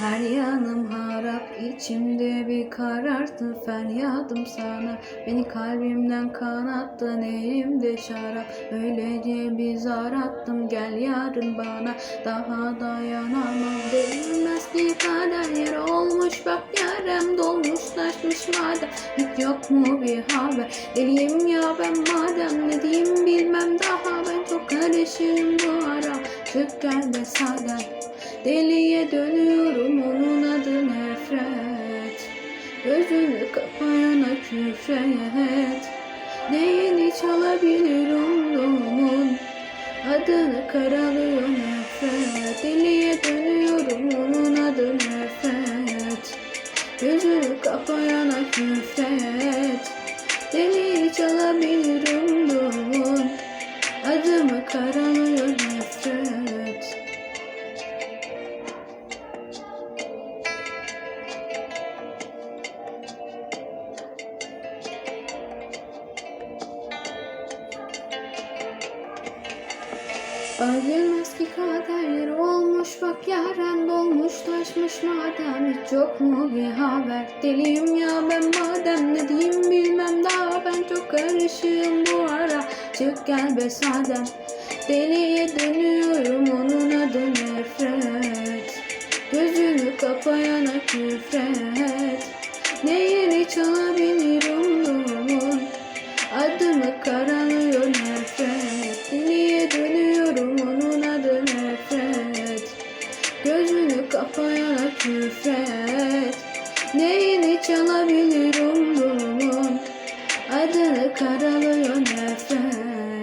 Her yanım harap içimde bir karartı Feryadım sana. Beni kalbimden kanattın elimde şarap? Öylece bir zar attım gel yarın bana. Daha dayanamam değilmez ki kader. Yer olmuş Bak yarem dolmuş taşmış madem Hiç yok mu bir haber? Deliyim ya ben madem ne diyeyim bilmem daha. Ben çok karışığım bu ara Çık gel de saden Deliye Gözünü kapayana küfret. Neyini çalabilir umduğumun? Adını karalıyor nefret. Deliye dönüyorum onun adı nefret. Gözünü kapayana küfret. Deliyi çalabilir umduğumun? Adımı karalıyor nefret Öldürmez ki kader olmuş bak yaren dolmuş taşmış madem hiç yok mu bir haber? Deliyim ya ben madem ne diyeyim bilmem daha ben çok karışığım bu ara. Çık gel be sadem Deliye dönüyorum onun adı nefret. Gözünü kapayana küfret. Neyini çalabilir umduğumun Gözünü kafaya küfret Neyini çalabilir umrumun? Adını karalıyor nefes